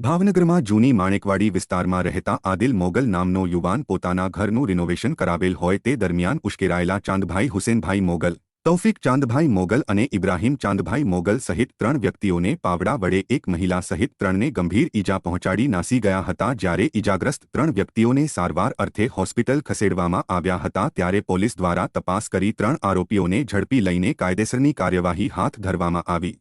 ભાવનગરમાં જૂની માણેકવાડી વિસ્તારમાં રહેતા આદિલ મોગલ નામનો યુવાન પોતાના ઘરનું રિનોવેશન કરાવેલ હોય તે દરમિયાન ઉશ્કેરાયેલા ચાંદભાઈ હુસેનભાઈ મોગલ, તૌફિક ચાંદભાઈ મોગલ અને ઇબ્રાહીમ ચાંદભાઈ મોગલ સહિત ત્રણ વ્યક્તિઓને પાવડા વડે એક મહિલા સહિત ત્રણને ગંભીર ઈજા પહોંચાડી નાસી ગયા હતા જ્યારે ઈજાગ્રસ્ત ત્રણ વ્યક્તિઓને સારવાર અર્થે હોસ્પિટલ ખસેડવામાં આવ્યા હતા ત્યારે પોલીસ દ્વારા તપાસ કરી ત્રણ આરોપીઓને ઝડપી લઈને કાયદેસરની કાર્યવાહી હાથ ધરવામાં આવી.